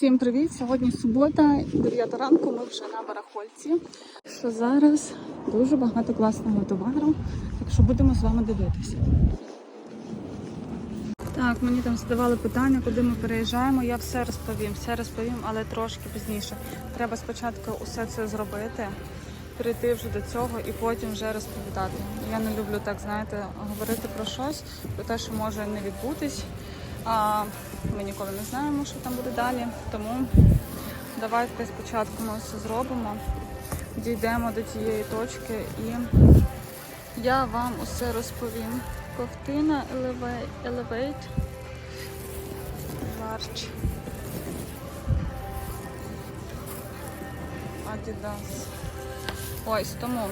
Всім привіт! Сьогодні субота, 9 ранку. Ми вже на барахольці. Що зараз дуже багато класного товару, так що будемо з вами дивитися. Так, мені там задавали питання, куди ми переїжджаємо. Я все розповім, все розповім, але трошки пізніше. Треба спочатку усе це зробити, прийти вже до цього і потім вже розповідати. Я не люблю так, знаєте, говорити про щось, про те, що може не відбутись. А ми ніколи не знаємо, що там буде далі. Тому давайте спочатку ми все зробимо, дійдемо до тієї точки і я вам усе розповім. Ковтина Elevate, Large Adidas. Ось тому.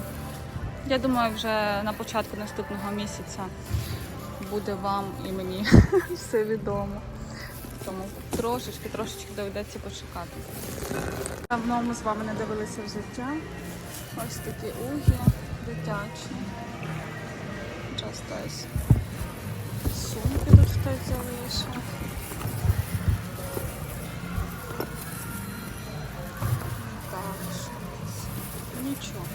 Я думаю, вже на початку наступного місяця буде вам і мені все відомо. Тому трошечки, трошечки доведеться почекати. Давно ми з вами не дивилися взуття. Ось такі угі дитячі. Часто сумки тут хтось залишив. Так? Нічого.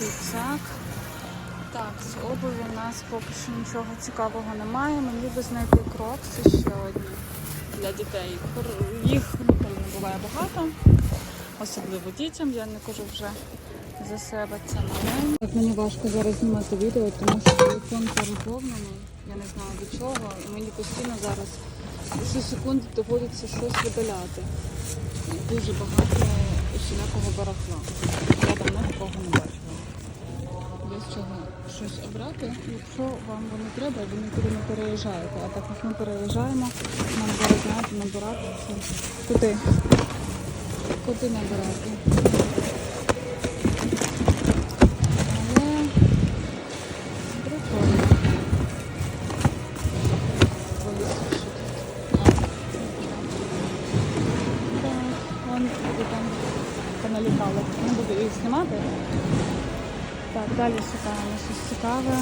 Рюкзак. Так, з обуві у нас поки що нічого цікавого немає. Мені би знайти крокси ще одні для дітей. Їх ніколи не буває багато, особливо дітям. Я не кажу вже за себе це маленьке. Так мені важко зараз знімати відео, тому що телефон переповнений. Я не знаю від чого. І мені постійно зараз усі секунди доводиться щось видаляти. Дуже багато усілякого барахла. Я давно такого не бачила є з чого щось обрати. Якщо вам воно треба, ви нікуди не переїжджаєте. А так як ми переїжджаємо, нам зараз знаєте, набирати все. Куди? Куди набирати? Щось цікаве.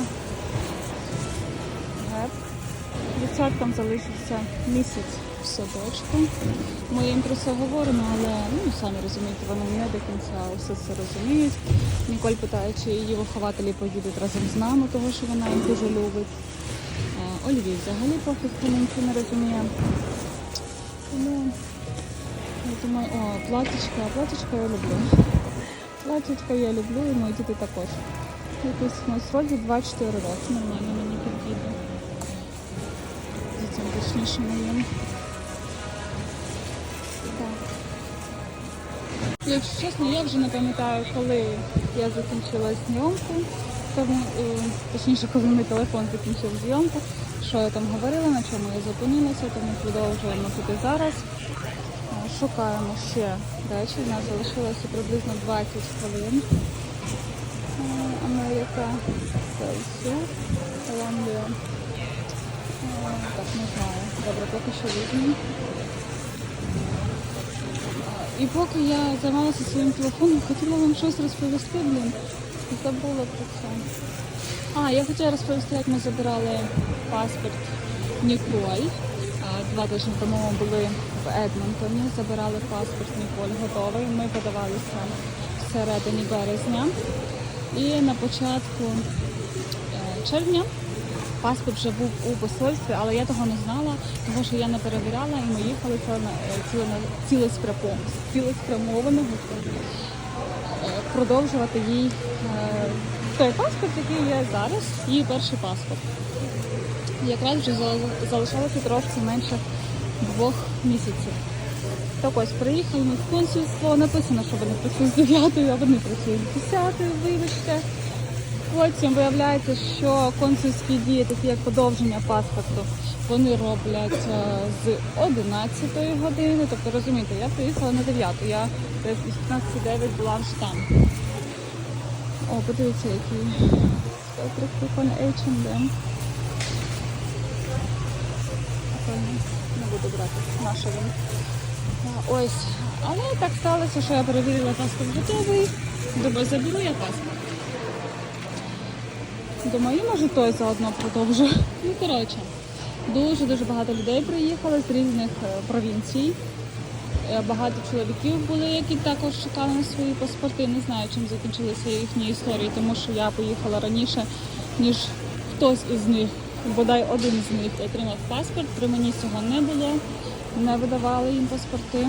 Геп. Дівчаткам залишився місяць в садочку. Ми їм про це говоримо, але ну, самі розумієте, вони не до кінця все це розуміють. Ніколь питає, чи її вихователі поїдуть разом з нами, тому що вона їх дуже любить. А, Ольві взагалі поки нічого не розуміє. Тому я думаю, о, платічка, платічка я люблю. Платічка я люблю і мої діти також. Якийсь у нас роді 2-4 роки. Нормально мені підійде. Дітям точніше моїм. Якщо чесно, я вже не пам'ятаю, коли я закінчила зйомку. Е, точніше, коли мій телефон закінчив зйомку, що я там говорила, на чому я зупинилася, тому продовжуємо тут і зараз. Е, Шукаємо ще речі. У нас залишилося приблизно 20 хвилин. Америка, Селсу, Колумбія. Е, Так, не знаю. Добре, поки що візьмемо. І поки я займалася своїм телефоном, хотіла вам щось розповісти, блін. Забула про це. А, я хотіла розповісти, як ми забирали паспорт Ніколь. Два тижні тому ми були в Едмонтоні, забирали паспорт Ніколь готовий. Ми подавалися всередині березня. І на початку е, червня паспорт вже був у посольстві, але я того не знала, тому що я не перевіряла і ми їхали цілеспрямовано, цілеспрямовано е, продовжувати їй е, той паспорт, який є зараз, її перший паспорт. Якраз вже за- залишалося трошки менше двох місяців. Так ось приїхали в консульство, написано, що вони працюють з 9, а вони працюють з 10, вибачте. Потім виявляється, що консульські дії, такі як подовження паспорту, вони роблять е, з 11 години. Тобто розумієте, я приїхала на 9, я десь з 15.09 була вже там. О, подивіться, який прикольний H&M. Не буду брати, наша він. Ось. Але так сталося, що я перевірила паспорт готовий. Думаю, заберу я паспорт. Думаю, може той заодно продовжу. Ну, коротше. Дуже-дуже багато людей приїхали з різних е, провінцій. Е, Багато чоловіків були, які також чекали на свої паспорти. Не знаю, чим закінчилися їхні історії, тому що я поїхала раніше, ніж хтось із них, бодай один з них отримав паспорт. При мені цього не було, не видавали їм паспорти.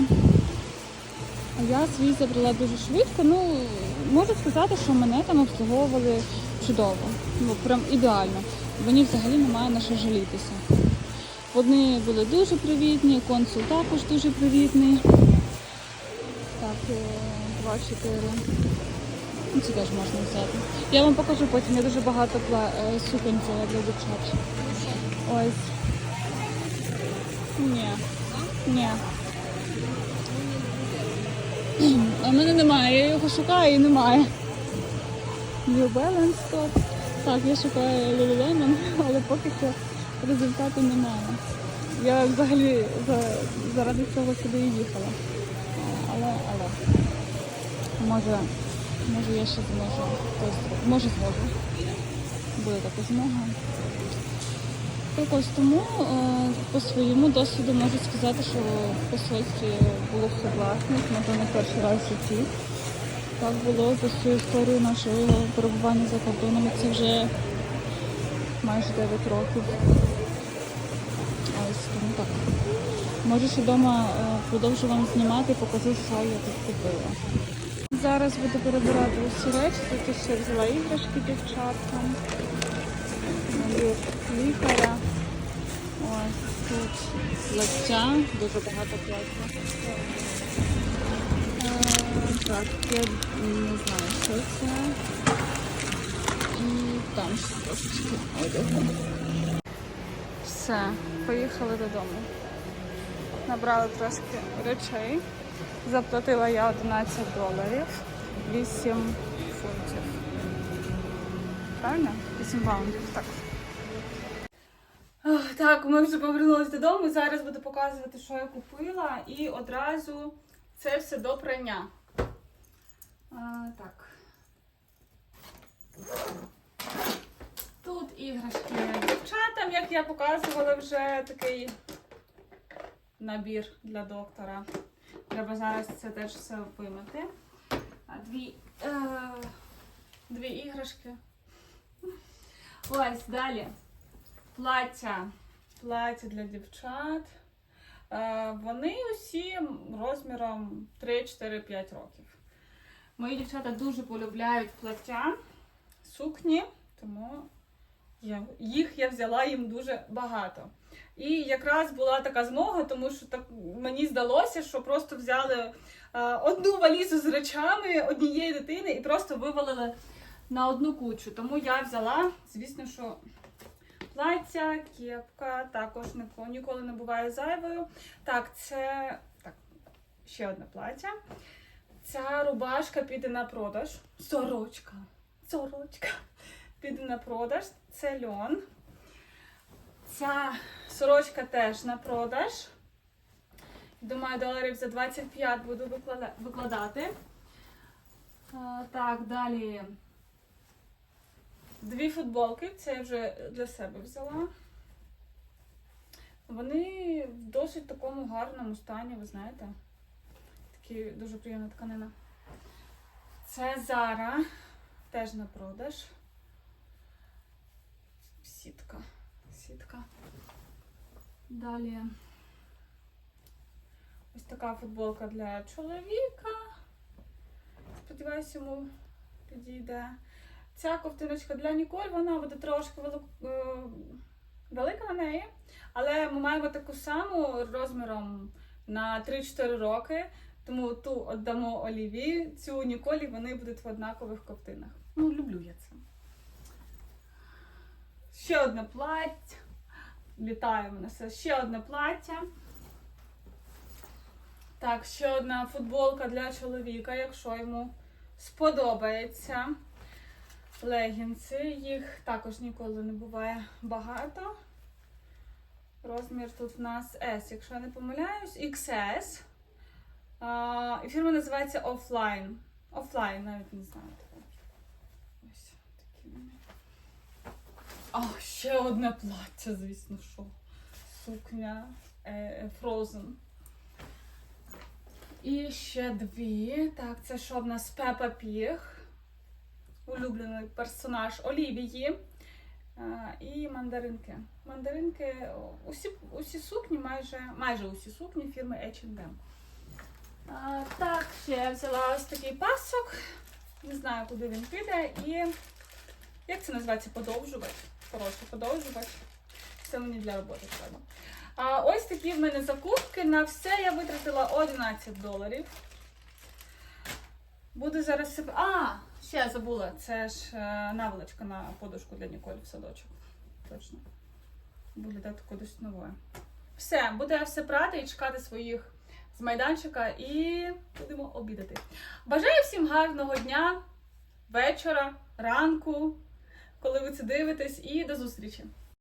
А я свій забрала дуже швидко. Ну, можу сказати, що мене там обслуговували чудово. Ну, прям ідеально. Мені взагалі немає на що жалітися. Вони були дуже привітні, консул також дуже привітний. Так, е, два-чотири. Ну, Це теж можна взяти. Я вам покажу потім, я дуже багато е, суконь взяла для дівчат. Ось. Ні. Ні. А в мене немає, я його шукаю і немає. New Balance тут. Так, я шукаю Lululemon, але поки що результату немає. Я взагалі за, заради цього сюди і їхала. Але, але. Може, може я ще зможу. Може зможу. Буде така змога. Так ось тому е, по своєму досвіду можу сказати, що посольстві було все класно, напевно, перший раз в житті. Так було за всю історію нашого перебування за кордоном. Це вже майже 9 років. Ось тому так. Може, ще вдома е, продовжу вам знімати, покажу, що я тут купила. Зараз буду перебирати усі речі. Тут ще взяла іграшки дівчаткам. Набір лікаря. Ось тут плаття, дуже багато плаття. Е, Так, я не знаю, що це. І там ще трошечки одягу. Все, поїхали додому. Набрали трошки речей. Заплатила я 11 доларів, 8 фунтів. Правильно? 8 баундів, так. Так, ми вже повернулися додому. Зараз буду показувати, що я купила, і одразу це все до прання. А, так. Тут іграшки дівчатам, як я показувала вже такий набір для доктора. Треба зараз це теж все вимити. А дві, е, дві іграшки. Ось далі. Плаття. Плаття для дівчат. Е, вони усі розміром 3-4-5 років. Мої дівчата дуже полюбляють плаття, сукні, тому я, їх я взяла їм дуже багато. І якраз була така змога, тому що так мені здалося, що просто взяли е, одну валізу з речами однієї дитини і просто вивалили на одну кучу. Тому я взяла, звісно, що плаття, кепка, також ніколи не буває зайвою. Так, це так, ще одне плаття. Ця рубашка піде на продаж. Сорочка. Сорочка. Піде на продаж. Це льон. Ця сорочка теж на продаж. Думаю, доларів за 25 буду викладати. Так, далі. Дві футболки, це я вже для себе взяла. Вони в досить такому гарному стані, ви знаєте. Такі дуже приємна тканина. Це Зара, теж на продаж. Сітка. Сітка. Далі. Ось така футболка для чоловіка. Сподіваюсь, йому підійде. Ця ковтиночка для Ніколь, вона буде трошки е, велика на неї. Але ми маємо таку саму розміром на 3-4 роки. Тому ту віддамо Олівії, цю Ніколі, вони будуть в однакових ковтинах. Ну, люблю я це. Ще одне плаття. Літає мене все. Ще одне плаття. Так, ще одна футболка для чоловіка, якщо йому сподобається. Легінси. Їх також ніколи не буває багато. Розмір тут в нас S, якщо я не помиляюсь, XS. І фірма називається Offline. Offline, навіть не знаю. Ось такі вони. А, ще одне плаття, звісно, що. сукня е, Frozen. І ще дві. Так, це що в нас Пепа Піг. Улюблений персонаж Олівії. Е, І мандаринки. Мандаринки, усі, усі сукні, майже, майже усі сукні фірми H&M. Так, ще я взяла ось такий пасок. Не знаю, куди він піде. І як це називається? Подовжувач. Хороший подовжувач. Це мені для роботи треба. А ось такі в мене закупки. На все я витратила 11 доларів. Буду зараз себе. А, ще забула. Це ж е, наволочка на подушку для Ніколі в садочок. Точно. Буде дати кудись нове. Все, буду я все прати і чекати своїх з майданчика і будемо обідати. Бажаю всім гарного дня, вечора, ранку, коли ви це дивитесь, і до зустрічі!